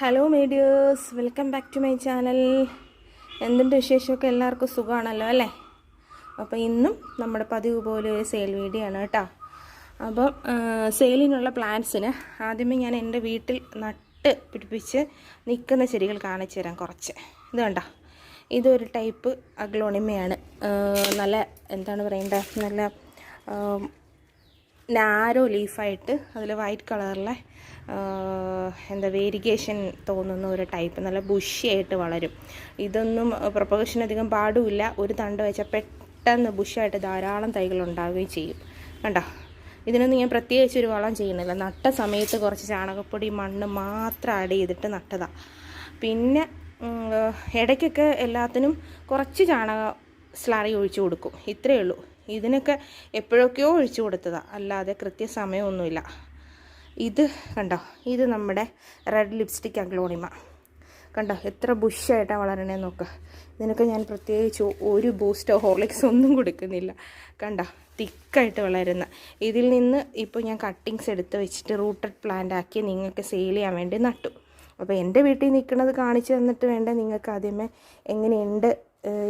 Hello മീഡിയേഴ്സ് welcome back to my channel എന്തുണ്ട് വിശേഷമൊക്കെ? എല്ലാവർക്കും സുഖമാണല്ലോ അല്ലേ? അപ്പോൾ ഇന്നും നമ്മുടെ പതിവ് പോലെ ഒരു സെയിൽ വീഡിയോ ആണ് കേട്ടോ. അപ്പം സെയിലിനുള്ള പ്ലാന്റ്സിന് ആദ്യമേ ഞാൻ എന്റെ വീട്ടിൽ നട്ട് പിടിപ്പിച്ച് നിൽക്കുന്ന ചെടികൾ കാണിച്ചു തരാം കുറച്ച്. ഇത് കണ്ടോ? ഇതൊരു ടൈപ്പ് അഗ്ലോണിമയാണ് നല്ല എന്താണ് പറയേണ്ടത് നല്ല നാരോ ലീഫായിട്ട് അതിൽ വൈറ്റ് കളറിലെ എന്താ വേരിഗേഷൻ തോന്നുന്ന ഒരു ടൈപ്പ് നല്ല ബുഷിയായിട്ട് വളരും. ഇതൊന്നും പ്രൊപ്പഗേഷൻ അധികം പാടുമില്ല. ഒരു തണ്ട് വെച്ചാൽ പെട്ടെന്ന് ബുഷായിട്ട് ധാരാളം തൈകൾ ഉണ്ടാവുകയും ചെയ്യും. കണ്ടോ? ഇതിനൊന്നും ഞാൻ പ്രത്യേകിച്ച് ഒരു വളം ചെയ്യുന്നില്ല. നട്ട സമയത്ത് കുറച്ച് ചാണകപ്പൊടി മണ്ണ് മാത്രം ആഡ് ചെയ്തിട്ട് നട്ടതാണ് പിന്നെ ഇടയ്ക്കൊക്കെ എല്ലാത്തിനും കുറച്ച് ചാണക സ്ലറി ഒഴിച്ചു കൊടുക്കും. ഇത്രയേ ഉള്ളൂ. ഇതിനൊക്കെ എപ്പോഴൊക്കെയോ ഒഴിച്ചു കൊടുത്തതാണ് അല്ലാതെ കൃത്യസമയമൊന്നുമില്ല ഇത് കണ്ടോ? ഇത് നമ്മുടെ റെഡ് ലിപ്സ്റ്റിക് അഗ്ലോണിമ കണ്ടോ? എത്ര ബുഷായിട്ടാണ് വളരണേ നോക്ക്. ഇതിനൊക്കെ ഞാൻ പ്രത്യേകിച്ച് ഒരു ബൂസ്റ്റോ ഹോർലിക്സോ ഒന്നും കൊടുക്കുന്നില്ല. കണ്ടോ? തിക്കായിട്ട് വളരുന്ന. ഇതിൽ നിന്ന് ഇപ്പോൾ ഞാൻ കട്ടിങ്സ് എടുത്ത് വെച്ചിട്ട് റൂട്ടഡ് പ്ലാന്റ് ആക്കി നിങ്ങൾക്ക് സെയിൽ ചെയ്യാൻ വേണ്ടി നട്ടു. അപ്പോൾ എന്റെ വീട്ടിൽ നിൽക്കുന്നത് കാണിച്ചു തന്നിട്ട് വേണ്ട? നിങ്ങൾക്ക് ആദ്യമേ എങ്ങനെയുണ്ട്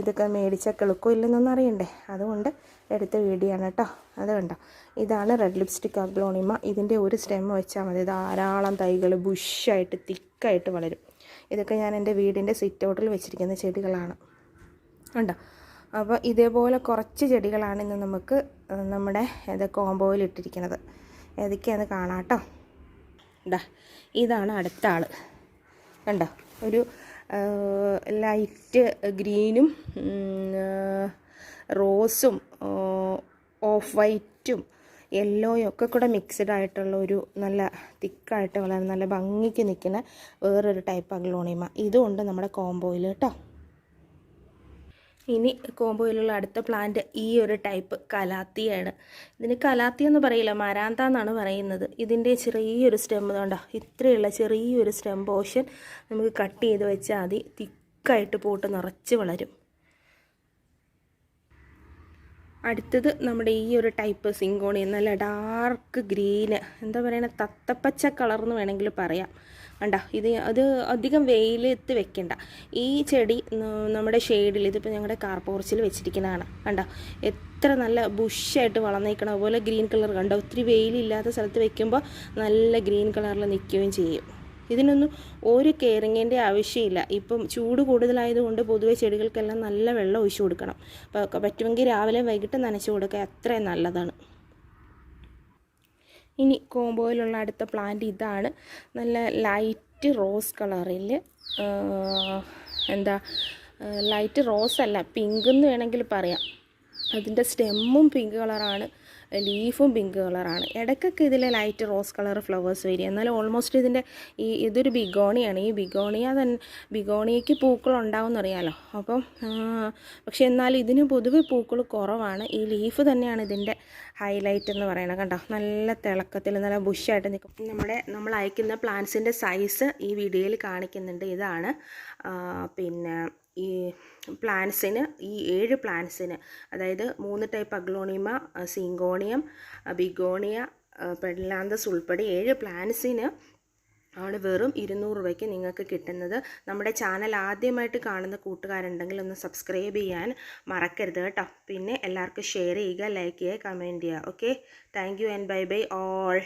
ഇതൊക്കെ മേടിച്ചാൽ കിളുക്കോ ഇല്ലെന്നൊന്നും അറിയണ്ടേ? അതുകൊണ്ട് എടുത്ത വീഡിയോ ആണ് കേട്ടോ അത് കണ്ടോ? ഇതാണ് റെഡ് ലിപ്സ്റ്റിക് അഗ്ലോണിമ. ഇതിന്റെ ഒരു സ്റ്റെം വെച്ചാൽ മതി. ധാരാളം തൈകൾ ബുഷായിട്ട് തിക്കായിട്ട് വളരും. ഇതൊക്കെ ഞാൻ എന്റെ വീടിന്റെ സിറ്റ് ഔട്ടിൽ വെച്ചിരിക്കുന്ന ചെടികളാണ്. കണ്ടോ? അപ്പോൾ ഇതേപോലെ കുറച്ച് ചെടികളാണ് ഇന്ന് നമുക്ക് നമ്മുടെ ഇത് കോമ്പോയിൽ ഇട്ടിരിക്കുന്നത്. ഏതൊക്കെയാണെന്ന് കാണാം കേട്ടോ ഇതാ ഇതാണ് അടുത്ത ആൾ കണ്ടോ? ഒരു ലൈറ്റ് ഗ്രീനും റോസും ഓഫ് വൈറ്റും യെല്ലോയും ഒക്കെ കൂടെ മിക്സ്ഡ് ആയിട്ടുള്ള ഒരു നല്ല തിക്കായിട്ട് വളരെ നല്ല ഭംഗിക്ക് നിൽക്കുന്ന വേറൊരു ടൈപ്പ് അഗ്ലോണിമ. ഇതുകൊണ്ട് നമ്മുടെ കോംബോയിൽ കേട്ടോ. ഇനി കോമ്പോയിലുള്ള അടുത്ത പ്ലാന്റ് ഈ ഒരു ടൈപ്പ് കലാത്തിയാണ്. ഇതിന് കലാത്തി എന്ന് പറയില്ല മരാന്ത എന്നാണ് പറയുന്നത്. ഇതിന്റെ ചെറിയൊരു സ്റ്റെം കണ്ടോ ഇത്രയുള്ള ചെറിയൊരു സ്റ്റെം പോർഷൻ നമുക്ക് കട്ട് ചെയ്ത് വെച്ചാൽ മതി. തിക്കായിട്ട് പോട്ട് നിറച്ച് വളരും. അടുത്തത് നമ്മുടെ ഈ ഒരു ടൈപ്പ് സിങ്കോണി നല്ല ഡാർക്ക് ഗ്രീന് എന്താ പറയുക തത്തപ്പച്ച കളർ എന്ന് വേണമെങ്കിൽ പറയാം. കണ്ട ഇത് അത് അധികം വെയിലത്ത് വെക്കണ്ട. ഈ ചെടി നമ്മുടെ ഷെയ്ഡിൽ ഇതിപ്പോൾ ഞങ്ങളുടെ കാർ പോർച്ചിൽ വെച്ചിരിക്കുന്നതാണ്. കണ്ട എത്ര നല്ല ബുഷായിട്ട് വളർന്നേക്കണ അതുപോലെ ഗ്രീൻ കളർ കണ്ടോ? ഒത്തിരി വെയിലില്ലാത്ത സ്ഥലത്ത് വെക്കുമ്പോൾ നല്ല ഗ്രീൻ കളറിൽ നിൽക്കുകയും ചെയ്യും. ഇതിനൊന്നും ഒരു കെയറിങ്ങിന്റെ ആവശ്യമില്ല. ഇപ്പം ചൂട് കൂടുതലായതുകൊണ്ട് പൊതുവെ ചെടികൾക്കെല്ലാം നല്ല വെള്ളം ഒഴിച്ചു കൊടുക്കണം. അപ്പോൾ പറ്റുമെങ്കിൽ രാവിലെ വൈകിട്ട് നനച്ചു കൊടുക്കുക. അത്രയും നല്ലതാണ്. ഇനി കോമ്പോയിലുള്ള അടുത്ത പ്ലാന്റ് ഇതാണ്. നല്ല ലൈറ്റ് റോസ് കളറിൽ എന്താ ലൈറ്റ് റോസ് അല്ല പിങ്ക് എന്ന് വേണമെങ്കിൽ പറയാം. അതിന്റെ സ്റ്റെമ്മും പിങ്ക് കളറാണ്. ലീഫും പിങ്ക് കളറാണ്. ഇടയ്ക്കൊക്കെ ഇതിൽ ലൈറ്റ് റോസ് കളർ ഫ്ലവേഴ്സ് വരിക എന്നാലും ഓൾമോസ്റ്റ് ഇതിന്റെ ഈ ഇതൊരു ബിഗോണിയാണ്. ഈ ബിഗോണിയ തന്നെ ബിഗോണിയയ്ക്ക് പൂക്കൾ ഉണ്ടാവുമെന്നറിയാലോ. അപ്പം പക്ഷേ എന്നാലും ഇതിന് പൊതുവെ പൂക്കൾ കുറവാണ്. ഈ ലീഫ് തന്നെയാണ് ഇതിന്റെ ഹൈലൈറ്റ് എന്ന് പറയുന്നത്. കണ്ടോ? നല്ല തിളക്കത്തിൽ നല്ല ബുഷായിട്ട് നിൽക്കും. നമ്മുടെ നമ്മൾ അയക്കുന്ന പ്ലാന്റ്സിന്റെ സൈസ് ഈ വീഡിയോയിൽ കാണിക്കുന്നുണ്ട്. ഇതാണ് പിന്നെ ഈ പ്ലാന്റ്സിന് ഈ ഏഴ് പ്ലാന്റ്സിന് അതായത് മൂന്ന് type aglaonema syngonium begonia pedilanthus ഉൾപ്പെടെ ഏഴ് പ്ലാന്റ്സിന് ആണ് വെറും ഇരുന്നൂറ് രൂപയ്ക്ക് നിങ്ങൾക്ക് കിട്ടുന്നത്. നമ്മുടെ ചാനൽ ആദ്യമായിട്ട് കാണുന്ന കൂട്ടുകാരുണ്ടെങ്കിൽ ഒന്ന് സബ്സ്ക്രൈബ് ചെയ്യാൻ മറക്കരുത് കേട്ടോ. പിന്നെ എല്ലാവർക്കും ഷെയർ ചെയ്യുക ലൈക്ക് ചെയ്യുക കമന്റ് ചെയ്യുക. Okay? Thank you and bye bye all.